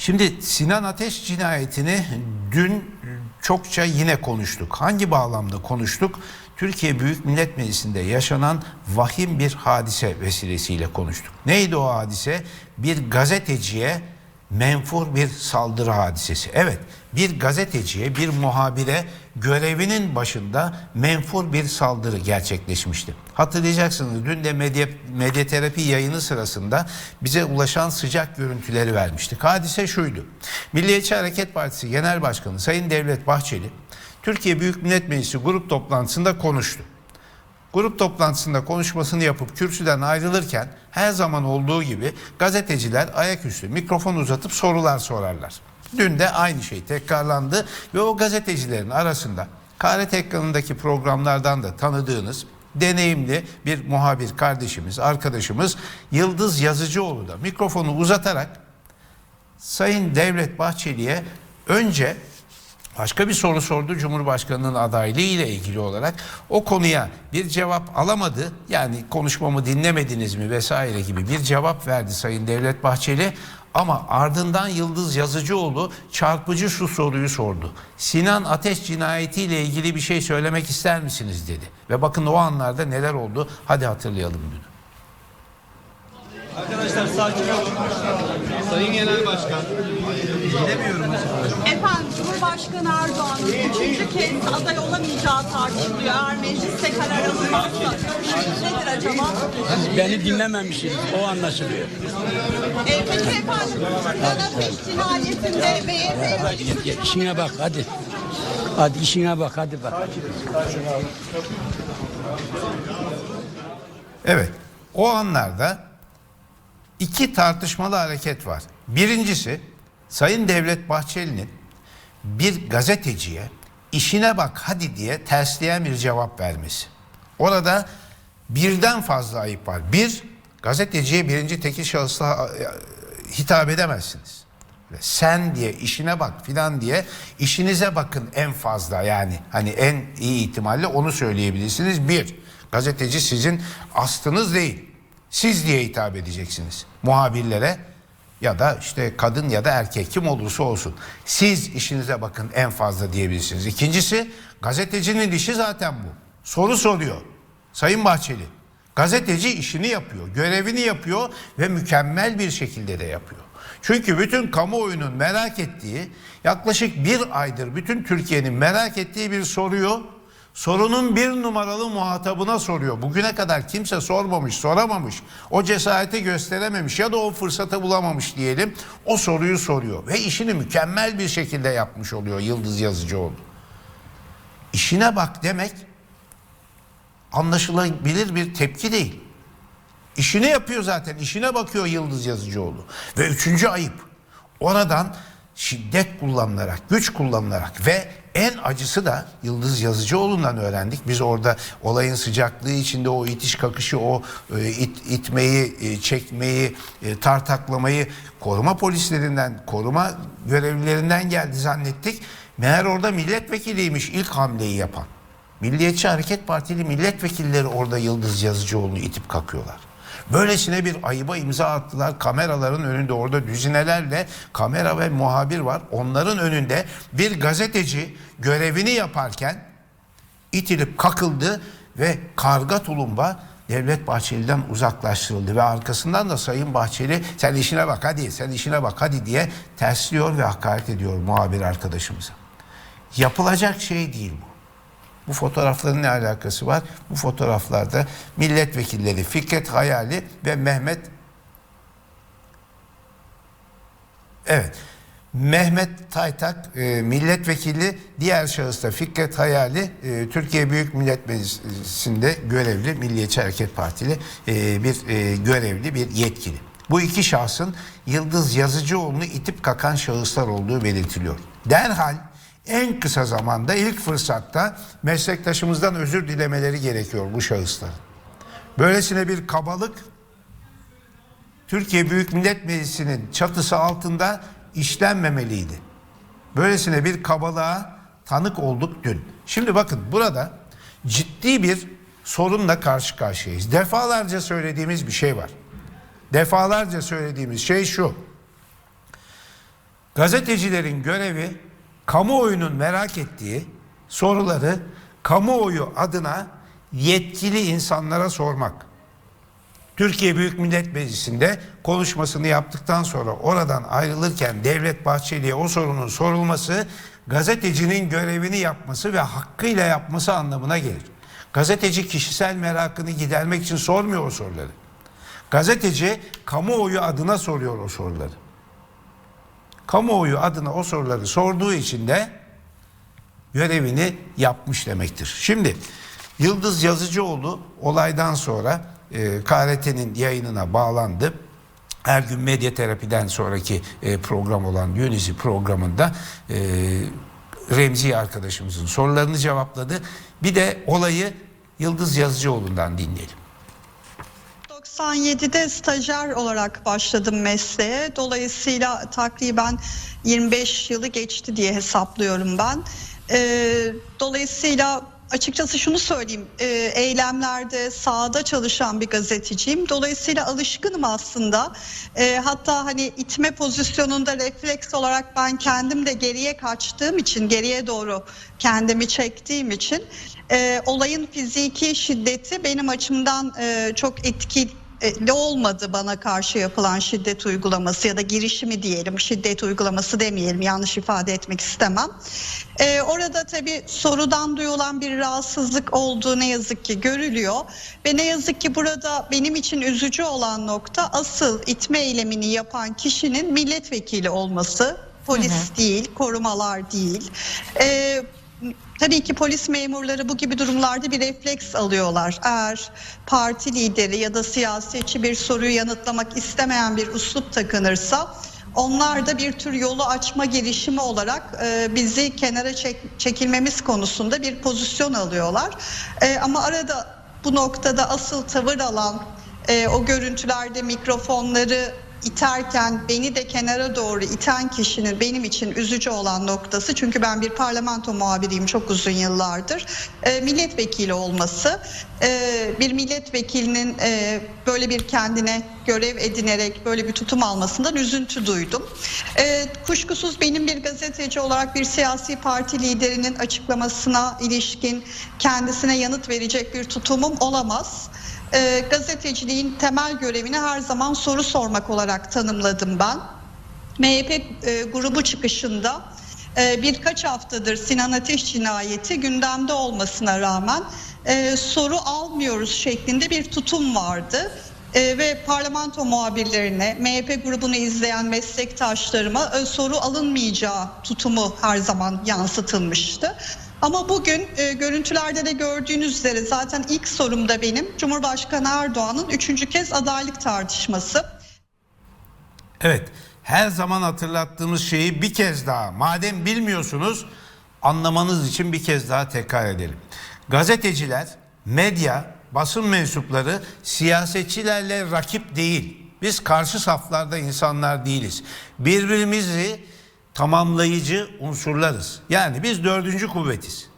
Şimdi Sinan Ateş cinayetini dün çokça yine konuştuk. Hangi bağlamda konuştuk? Türkiye Büyük Millet Meclisi'nde yaşanan vahim bir hadise vesilesiyle konuştuk. Neydi o hadise? Bir gazeteciye menfur bir saldırı hadisesi. Evet, bir gazeteciye, bir muhabire görevinin başında menfur bir saldırı gerçekleşmişti. Hatırlayacaksınız dün de medya, medyaterapi yayını sırasında bize ulaşan sıcak görüntüleri vermiştik. Hadise şuydu. Milliyetçi Hareket Partisi Genel Başkanı Sayın Devlet Bahçeli Türkiye Büyük Millet Meclisi grup toplantısında konuştu. Grup toplantısında konuşmasını yapıp kürsüden ayrılırken her zaman olduğu gibi gazeteciler ayaküstü mikrofon uzatıp sorular sorarlar. Dün de aynı şey tekrarlandı ve o gazetecilerin arasında Karet ekranındaki programlardan da tanıdığınız deneyimli bir muhabir kardeşimiz, arkadaşımız Yıldız Yazıcıoğlu da mikrofonu uzatarak Sayın Devlet Bahçeli'ye önce başka bir soru sordu Cumhurbaşkanı'nın adaylığı ile ilgili olarak o konuya bir cevap alamadı. Yani konuşmamı dinlemediniz mi vesaire gibi bir cevap verdi Sayın Devlet Bahçeli. Ama ardından Yıldız Yazıcıoğlu çarpıcı şu soruyu sordu. Sinan Ateş cinayetiyle ilgili bir şey söylemek ister misiniz dedi. Ve bakın o anlarda neler oldu hadi hatırlayalım bunu. Arkadaşlar sakin olun. Sayın Genel Başkan. Efendim Cumhurbaşkanı Erdoğan'ın üçüncü kez aday olamayacağı tartışılıyor. Eğer mecliste karar alınmazsa görüşünüz nedir acaba? Beni dinlememişsiniz. O anlaşılıyor. E, peki efendim Ateş cinayetinde MYP Hadi git, git. İşine bak hadi. Hadi işine bak hadi bak. Evet. O anlarda iki tartışmalı hareket var. Birincisi Sayın Devlet Bahçeli'nin bir gazeteciye işine bak hadi diye tersleyen bir cevap vermesi. Orada birden fazla ayıp var. Bir, gazeteciye birinci tekil şahısla e, hitap edemezsiniz. Sen diye işine bak filan diye işinize bakın en fazla yani hani en iyi ihtimalle onu söyleyebilirsiniz. Bir, gazeteci sizin astınız değil. Siz diye hitap edeceksiniz muhabirlere ya da işte kadın ya da erkek kim olursa olsun. Siz işinize bakın en fazla diyebilirsiniz. İkincisi gazetecinin işi zaten bu. Soru soruyor. Sayın Bahçeli gazeteci işini yapıyor, görevini yapıyor ve mükemmel bir şekilde de yapıyor. Çünkü bütün kamuoyunun merak ettiği yaklaşık bir aydır bütün Türkiye'nin merak ettiği bir soruyu sorunun bir numaralı muhatabına soruyor. Bugüne kadar kimse sormamış, soramamış, o cesareti gösterememiş ya da o fırsatı bulamamış diyelim. O soruyu soruyor ve işini mükemmel bir şekilde yapmış oluyor Yıldız Yazıcıoğlu. İşine bak demek anlaşılabilir bir tepki değil. İşini yapıyor zaten. işine bakıyor Yıldız Yazıcıoğlu. Ve üçüncü ayıp. Oradan şiddet kullanılarak, güç kullanılarak ve en acısı da Yıldız Yazıcıoğlu'ndan öğrendik. Biz orada olayın sıcaklığı içinde o itiş kakışı, o e, it, itmeyi, e, çekmeyi, e, tartaklamayı koruma polislerinden, koruma görevlilerinden geldi zannettik. Meğer orada milletvekiliymiş ilk hamleyi yapan. Milliyetçi Hareket Partili milletvekilleri orada Yıldız Yazıcıoğlu'nu itip kakıyorlar. Böylesine bir ayıba imza attılar. Kameraların önünde orada düzinelerle kamera ve muhabir var. Onların önünde bir gazeteci görevini yaparken itilip kakıldı ve karga tulumba Devlet Bahçeli'den uzaklaştırıldı ve arkasından da Sayın Bahçeli sen işine bak hadi sen işine bak hadi diye tersliyor ve hakaret ediyor muhabir arkadaşımıza. Yapılacak şey değil bu. Bu fotoğrafların ne alakası var? Bu fotoğraflarda milletvekilleri Fikret Hayali ve Mehmet Evet. Mehmet Taytak e, milletvekili, diğer şahıs da Fikret Hayali e, Türkiye Büyük Millet Meclisi'nde görevli Milliyetçi Hareket Partili e, bir görevli bir yetkili. Bu iki şahsın Yıldız Yazıcıoğlu'nu itip kakan şahıslar olduğu belirtiliyor. Derhal en kısa zamanda ilk fırsatta meslektaşımızdan özür dilemeleri gerekiyor bu şahısların. Böylesine bir kabalık Türkiye Büyük Millet Meclisi'nin çatısı altında işlenmemeliydi. Böylesine bir kabalığa tanık olduk dün. Şimdi bakın burada ciddi bir sorunla karşı karşıyayız. Defalarca söylediğimiz bir şey var. Defalarca söylediğimiz şey şu. Gazetecilerin görevi kamuoyunun merak ettiği soruları kamuoyu adına yetkili insanlara sormak. Türkiye Büyük Millet Meclisi'nde konuşmasını yaptıktan sonra oradan ayrılırken Devlet Bahçeli'ye o sorunun sorulması gazetecinin görevini yapması ve hakkıyla yapması anlamına gelir. Gazeteci kişisel merakını gidermek için sormuyor o soruları. Gazeteci kamuoyu adına soruyor o soruları. Kamuoyu adına o soruları sorduğu için de görevini yapmış demektir. Şimdi Yıldız Yazıcıoğlu olaydan sonra e, KRT'nin yayınına bağlandı. Her gün medya terapiden sonraki e, program olan Unizi programında e, Remzi arkadaşımızın sorularını cevapladı. Bir de olayı Yıldız Yazıcıoğlu'ndan dinleyelim. 97'de stajyer olarak başladım mesleğe. Dolayısıyla takriben 25 yılı geçti diye hesaplıyorum ben. Ee, dolayısıyla açıkçası şunu söyleyeyim. e, eylemlerde sahada çalışan bir gazeteciyim. Dolayısıyla alışkınım aslında. E, hatta hani itme pozisyonunda refleks olarak ben kendim de geriye kaçtığım için, geriye doğru kendimi çektiğim için e, olayın fiziki şiddeti benim açımdan e, çok etkili e, olmadı bana karşı yapılan şiddet uygulaması ya da girişimi diyelim şiddet uygulaması demeyelim yanlış ifade etmek istemem. Ee, orada tabii sorudan duyulan bir rahatsızlık olduğu ne yazık ki görülüyor ve ne yazık ki burada benim için üzücü olan nokta asıl itme eylemini yapan kişinin milletvekili olması polis değil korumalar değil. Ee, Tabii ki polis memurları bu gibi durumlarda bir refleks alıyorlar. Eğer parti lideri ya da siyasetçi bir soruyu yanıtlamak istemeyen bir uslup takınırsa onlar da bir tür yolu açma girişimi olarak e, bizi kenara çek- çekilmemiz konusunda bir pozisyon alıyorlar. E, ama arada bu noktada asıl tavır alan e, o görüntülerde mikrofonları iterken beni de kenara doğru iten kişinin benim için üzücü olan noktası çünkü ben bir parlamento muhabiriyim çok uzun yıllardır e, milletvekili olması e, bir milletvekilinin e, böyle bir kendine görev edinerek böyle bir tutum almasından üzüntü duydum. E, kuşkusuz benim bir gazeteci olarak bir siyasi parti liderinin açıklamasına ilişkin kendisine yanıt verecek bir tutumum olamaz e, gazeteciliğin temel görevini her zaman soru sormak olarak tanımladım ben. MHP e, grubu çıkışında e, birkaç haftadır Sinan Ateş cinayeti gündemde olmasına rağmen e, soru almıyoruz şeklinde bir tutum vardı. E, ve parlamento muhabirlerine, MHP grubunu izleyen meslektaşlarıma e, soru alınmayacağı tutumu her zaman yansıtılmıştı. Ama bugün e, görüntülerde de gördüğünüz üzere zaten ilk sorumda benim Cumhurbaşkanı Erdoğan'ın üçüncü kez adaylık tartışması. Evet, her zaman hatırlattığımız şeyi bir kez daha, madem bilmiyorsunuz, anlamanız için bir kez daha tekrar edelim. Gazeteciler, medya, basın mensupları siyasetçilerle rakip değil. Biz karşı saflarda insanlar değiliz. Birbirimizi tamamlayıcı unsurlarız. Yani biz dördüncü kuvvetiz.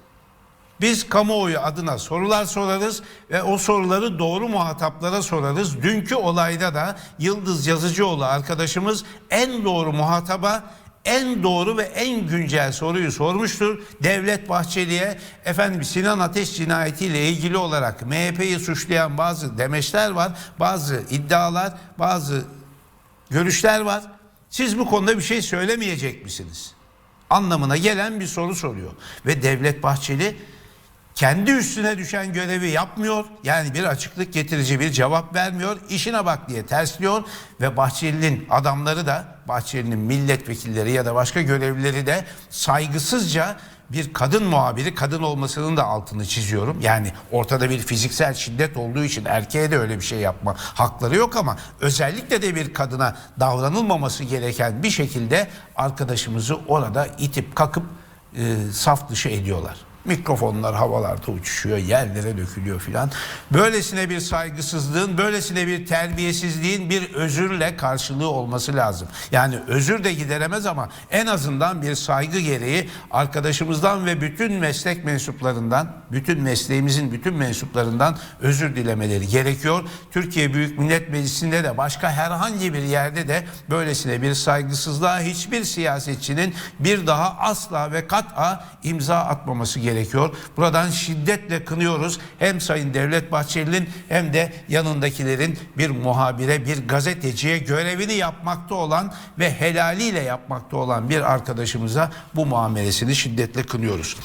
Biz kamuoyu adına sorular sorarız ve o soruları doğru muhataplara sorarız. Dünkü olayda da Yıldız Yazıcıoğlu arkadaşımız en doğru muhataba en doğru ve en güncel soruyu sormuştur. Devlet Bahçeli'ye efendim Sinan Ateş cinayetiyle ilgili olarak MHP'yi suçlayan bazı demeçler var, bazı iddialar, bazı görüşler var. Siz bu konuda bir şey söylemeyecek misiniz? Anlamına gelen bir soru soruyor. Ve Devlet Bahçeli kendi üstüne düşen görevi yapmıyor. Yani bir açıklık getirici bir cevap vermiyor. İşine bak diye tersliyor ve Bahçeli'nin adamları da Bahçeli'nin milletvekilleri ya da başka görevlileri de saygısızca bir kadın muhabiri kadın olmasının da altını çiziyorum. Yani ortada bir fiziksel şiddet olduğu için erkeğe de öyle bir şey yapma hakları yok ama özellikle de bir kadına davranılmaması gereken bir şekilde arkadaşımızı orada itip kakıp e, saf dışı ediyorlar. Mikrofonlar havalarda uçuşuyor, yerlere dökülüyor filan. Böylesine bir saygısızlığın, böylesine bir terbiyesizliğin bir özürle karşılığı olması lazım. Yani özür de gideremez ama en azından bir saygı gereği arkadaşımızdan ve bütün meslek mensuplarından, bütün mesleğimizin bütün mensuplarından özür dilemeleri gerekiyor. Türkiye Büyük Millet Meclisi'nde de başka herhangi bir yerde de böylesine bir saygısızlığa hiçbir siyasetçinin bir daha asla ve kat'a imza atmaması gerekiyor. Buradan şiddetle kınıyoruz. Hem Sayın Devlet Bahçeli'nin hem de yanındakilerin bir muhabire, bir gazeteciye görevini yapmakta olan ve helaliyle yapmakta olan bir arkadaşımıza bu muamelesini şiddetle kınıyoruz.